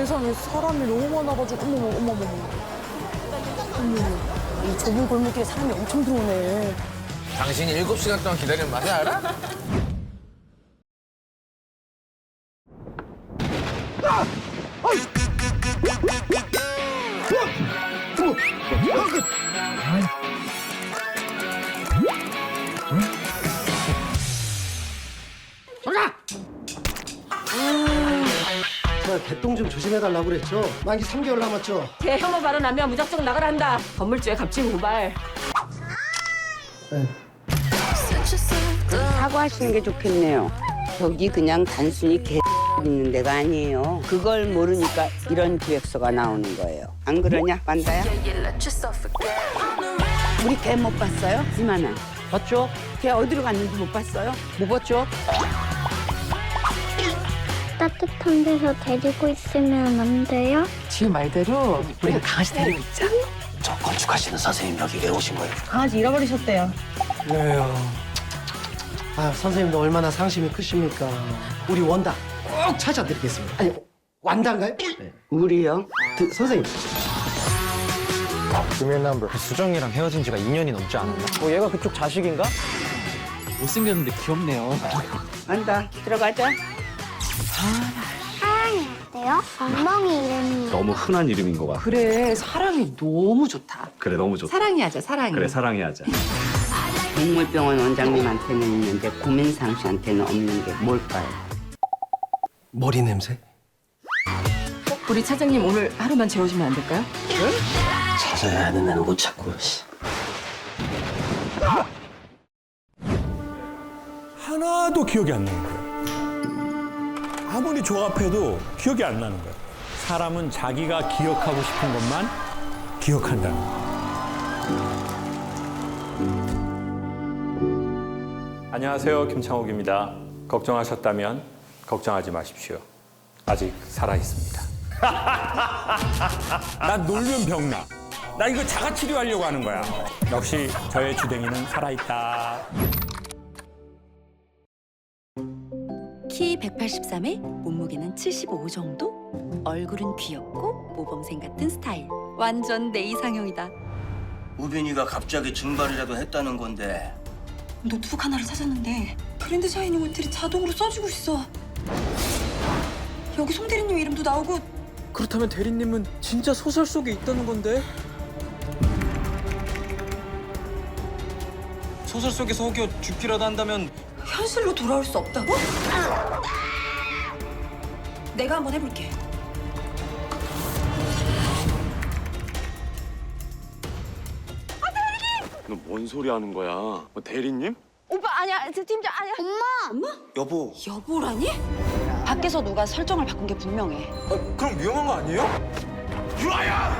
골목상에 사람이 너무 많아가지고 어머머 어머머 어머머 이 좁은 골목길에 사람이 엄청 들어오네 당신이 일곱 시간 동안 기다린 맛을 알아? 저 개똥 좀 조심해달라고 그랬죠? 만기 3개월 남았죠? 대혐오 발언하면 무작정 나가란다 건물주의 갑질 고발 사과하시는 게 좋겠네요. 저기 그냥 단순히 개 있는 데가 아니에요. 그걸 모르니까 이런 기획서가 나오는 거예요. 안 그러냐, 만다야? 우리 개 못 봤어요? 이만한. 맞죠? 걔 어디로 갔는지 못 봤어요? 못 봤죠? 따뜻한 데서 데리고 있으면 안 돼요? 지금 말대로 우리가 강아지 데리고 있자 저 건축하시는 선생님 여기 왜 오신 거예요? 강아지 잃어버리셨대요 왜요? 아 선생님도 얼마나 상심이 크십니까? 우리 원당 꼭 찾아드리겠습니다. 아니 완단가요? 네. 우리요? 그, 선생님 수정이랑 헤어진 지가 2년이 넘지 않았나? 뭐 얘가 그쪽 자식인가? 못생겼는데 귀엽네요. 만다, 들어가자. 사랑이 어때요? 엉덩이 이름이 너무 흔한 이름인 것 같아. 그래 사랑이 너무 좋다 그래 너무 좋다. 사랑이 하자 사랑이 그래 사랑해 하자. 동물병원 원장님한테는 있는데 고민상 씨한테는 없는 게 뭘까요? 머리 냄새? 우리 차장님 오늘 하루만 재워주면 안 될까요? 찾아야 하는 데는 못 찾고 씨. 하나도 기억이 안 나는 거예요. 아무리 조합해도 기억이 안 나는 거예요. 사람은 자기가 기억하고 싶은 것만 기억한다는 거예요. 안녕하세요. 김창욱입니다. 걱정하셨다면 걱정하지 마십시오. 아직 살아 있습니다. 나 놀면 병나. 나 이거 자가 치료하려고 하는 거야. 역시 저의 주댕이는 살아있다. 키 183에 몸무게는 75 정도? 얼굴은 귀엽고 모범생 같은 스타일. 완전 내 이상형이다. 우빈이가 갑자기 증발이라도 했다는 건데 노트북 하나를 사줬는데 브랜드 샤이닝 호텔이 자동으로 써주고 있어. 여기 송 대리님 이름도 나오고 그렇다면 대리님은 진짜 소설 속에 있다는 건데? 소설 속에서 혹여 죽기라도 한다면 현실로 돌아올 수 없다고? 내가 한번 해볼게. 너 뭔 소리 하는 거야? 뭐 대리님? 오빠 아니야 저 팀장 아니야 엄마 여보 여보라니? 밖에서 누가 설정을 바꾼 게 분명해. 그럼 위험한 거 아니에요? 유아야!